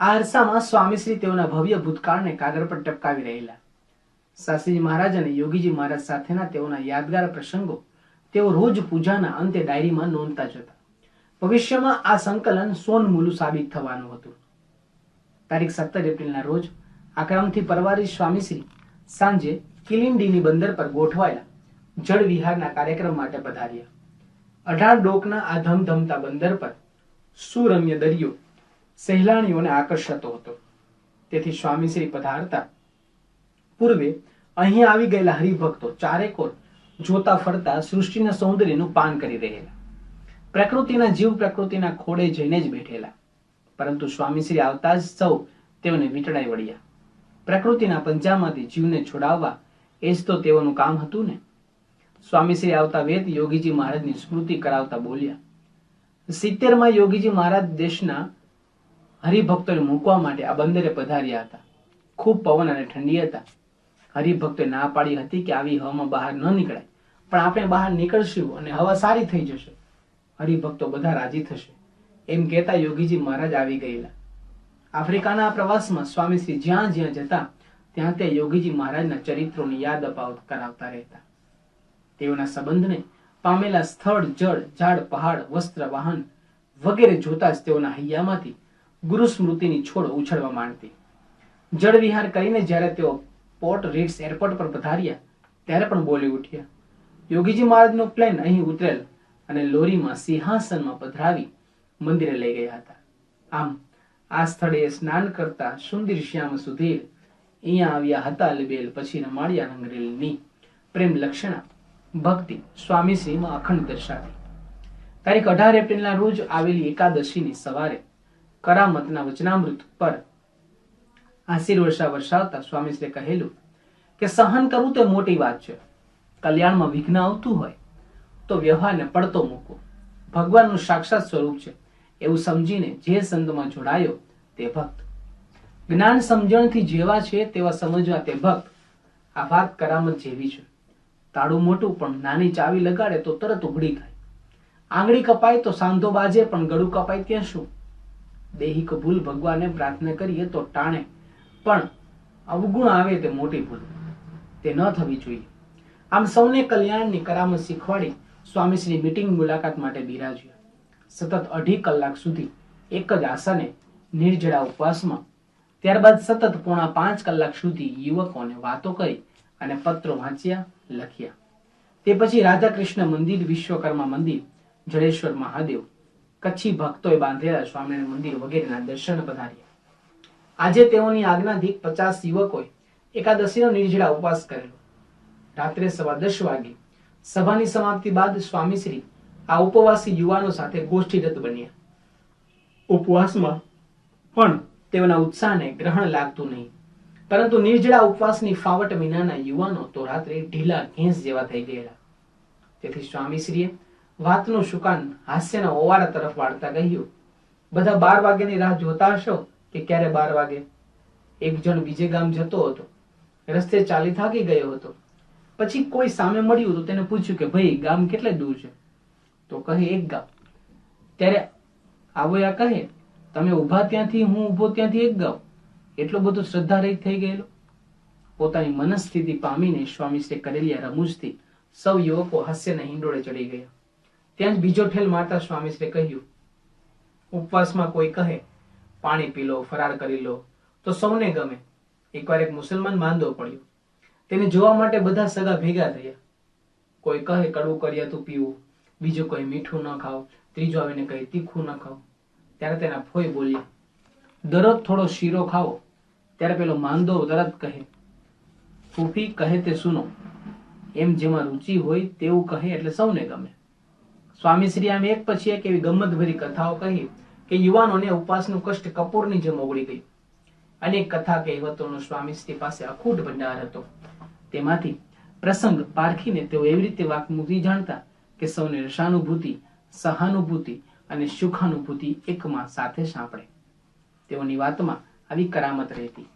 આ અરસામાં સ્વામીશ્રી તેઓના ભવ્ય ભૂતકાળને કાગળ પર ટપકાવી રહેલા. શાસ્ત્રીજી મહારાજ અને યોગીજી મહારાજ સાથેના તેઓના યાદગાર પ્રસંગો તેઓ રોજ પૂજાના અંતે ડાયરીમાં નોંધતા જતા ભવિષ્યમાં આ સંકલન સોનમૂલું સાબિત થવાનું હતું. તારીખ સત્તર એપ્રિલના રોજ આક્રમથી પરવારી સ્વામીશ્રી સાંજે કિલિંડીની બંદર પર ગોઠવાયેલા જળ વિહારના કાર્યક્રમ માટે પધાર્યા. અઢાર ડોકના આ ધમધમતા બંદર પર સુરમ્ય દરિયો સહેલાણીઓને આકર્ષતો હતો. તેથી સ્વામીશ્રી પધારતા. પૂર્વે અહીં આવી ગયેલા હરિભક્તો ચારેકોર જોતા ફરતા સૃષ્ટિના સૌંદર્યનું પાન કરી રહેલા. પ્રકૃતિના જીવ પ્રકૃતિના ખોડે જઈને જ બેઠેલા. પરંતુ સ્વામીશ્રી આવતા જ સૌ તેઓને વીંટળાઈ વળ્યા. પ્રકૃતિના પંજામાંથી જીવને છોડાવવા એ જ તો તેઓનું કામ હતું ને? સ્વામીશ્રી આવતા વેદ યોગીજી મહારાજની સ્મૃતિ કરાવતા બોલ્યા, સિત્તેરમાં યોગીજી મહારાજ દેશના હરિભક્તોને મૂકવા માટે આ બંદરે પધાર્યા હતા. ખૂબ પવન અને ઠંડી હતા. હરિભક્તોએ ના પાડી હતી કે આવી હવામાં બહાર ન નીકળાય. પણ આપણે બહાર નીકળશું અને હવા સારી થઈ જશે. હરિભક્તો બધા રાજી થશે. એમ કહેતા યોગીજી મહારાજ આવી ગયેલા. આફ્રિકાના પ્રવાસમાં સ્વામીશ્રી જ્યાં જ્યાં જતા, ત્યાં ત્યાં યોગીજી મહારાજના ચરિત્રોની યાદ અપાવ કરાવતા રહેતા. તેઓના સંબંધને પામેલા સ્થળ, જળ, ઝાડ, પહાડ, વસ્ત્ર, વાહન વગેરે જોતા જ તેઓના હૈયામાંથી ગુરુ સ્મૃતિની છોડ ઉછળવા માંડતી. જળવિહાર કરીને જ્યારે તેઓ પોર્ટ રીડ્સ એરપોર્ટ પર પધાર્યા, ત્યારે પણ બોલી ઉઠ્યા. યોગીજી મહારાજનો પ્લેન અહીં ઉતરેલ અને લોરીમાં સિંહાસનમાં પધરાવી મંદિરે લઈ ગયા હતા. આમ, આ સ્થળે સ્નાન કરતા સુંદર શ્યામ સુધીર અહીંયા આવ્યા હતા લબેલ પછી રમાડિયા રંગરેલની પ્રેમ લક્ષણા ભક્તિ સ્વામીશ્રીમાં અખંડ દર્શાવી. તારીખ અઢાર એપ્રિલના રોજ આવેલી એકાદશીની સવારે કરામતના વચનામૃત પર આશીર્વર્ષા વર્ષાવતા સ્વામીશ્રીએ કહેલું કે સહન કરવું તે મોટી વાત છે. કલ્યાણમાં વિઘ્ન આવતું હોય તો વ્યવહારને પડતો મૂકો. ભગવાનનું સાક્ષાત સ્વરૂપ છે. એવું સમજીને જે સંતમાં જોડાયો તે ભક્ત. જ્ઞાન સમજણથી જેવા છે તેવા સમજવા તે ભક્ત. આ વાત કરામત જેવી છે. તાળું મોટું પણ નાની ચાવી લગાડે તો તરત ઉઘડી થાય. આંગળી કપાય તો સાંધો બાજે પણ ગળું કપાય ત્યાં શું? દેહિક ભૂલ ભગવાનને પ્રાર્થના કરીએ તો ટાણે. પણ અવગુણ આવે તે મોટી ભૂલ. તે ન થવી જોઈએ. આમ સૌને કલ્યાણની કરામત શીખવાડી સ્વામીશ્રી મીટિંગ મુલાકાત માટે બિરાજ્યા. સતત અઢી કલાક સુધી એક જ આસને નિર્જળા ઉપવાસમાં. ત્યારબાદ સતત પોણા પાંચ કલાક સુધી યુવકોને વાતો કરી અને પત્રો વાંચ્યા, લખ્યા. તે પછી રાધા કૃષ્ણ મંદિર વિશ્વકર્મા મંદિર જડેશ્વર મહાદેવ કચ્છી ભક્તોએ બાંધેલા સ્વામિનારાયણ મંદિર વગેરેના દર્શન પધાર્યા. આજે તેઓની આજ્ઞાથી પચાસ યુવકોએ એકાદશીનો નિર્જળા ઉપવાસ કરેલો. રાત્રે સવા દસ વાગે સભાની સમાપ્તિ બાદ સ્વામીશ્રી આ ઉપવાસી યુવાનો સાથે ગોષ્ઠીરત બન્યા. ઉપવાસમાં પણ તેઓના ઉત્સાહને ગ્રહણ લાગતું નહીં. પરંતુ નિર્જળા ઉપવાસની ફાવટ વિનાના યુવાનો તો રાત્રે ઢીલા ઘેંસ જેવા થઈ ગયેલા. તેથી સ્વામીશ્રીએ વાતનું શુકાન હાસ્યના ઓવારા તરફ વાળતા કહ્યું, બધા બાર વાગ્યાની રાહ જોતા હશો કે ક્યારે બાર વાગે? એક જણ બીજે ગામ જતો હતો. રસ્તે ચાલી થાકી ગયો હતો. પછી કોઈ સામે મળ્યું તો તેને પૂછ્યું કે, ભાઈ, ગામ કેટલે દૂર છે? તો કહે, એક ગામ. ત્યારે આવોયા કહે, તમે ઊભા ત્યાંથી, હું ઊભો ત્યાંથી એક ગામ. એટલો બધો શ્રદ્ધા રહિત થઈ ગયેલો. પોતાની મનસ્થિતિ પામીને સ્વામીશ્રી કરેલી આ રમૂજથી સૌ યુવકો હાસ્યના હિંડોળે ચડી ગયા. ત્યાં જ બીજો ઠેલ મારતા સ્વામીશ્રીએ કહ્યું, ઉપવાસમાં કોઈ કહે, પાણી પી લો ફરાર કરી લો, તો સૌને ગમે. એકવાર એક મુસલમાન માંદો પડ્યો. તેને જોવા માટે બધા સગા ભેગા થયા. કોઈ કહે, કડવું કર્યાતું પીવું. બીજું કોઈ, મીઠું ન ખાવ ત્રીજો આવીને કહે, તીખું ન ખાવ ત્યારે તેના ફોઈ બોલ્યા, દરરોજ થોડો શીરો ખાવો ત્યારે પેલો માંદો તરત કહે, ફૂફી, કહે તે સુનો. એમ જેમાં રુચિ હોય તેવું કહે એટલે સૌને ગમે. સ્વામીશ્રી આમ એક પછી એક એવી ગમતભરી કથાઓ કહી કે યુવાનોને ઉપવાસનું કષ્ટ કપૂરની જેમ ઓગળી ગઈ અનેક કથા કહેવતોનો સ્વામીશ્રી પાસે અખૂટ ભંડાર હતો. તેમાંથી પ્રસંગ પારખીને તેઓ એવી રીતે વાકમુક્તિ જાણતા કે સૌને રસાનુભૂતિ, સહાનુભૂતિ અને સુખાનુભૂતિ એકમાં સાથે સાંપડે. તેઓની વાતમાં આવી કરામત રહેતી.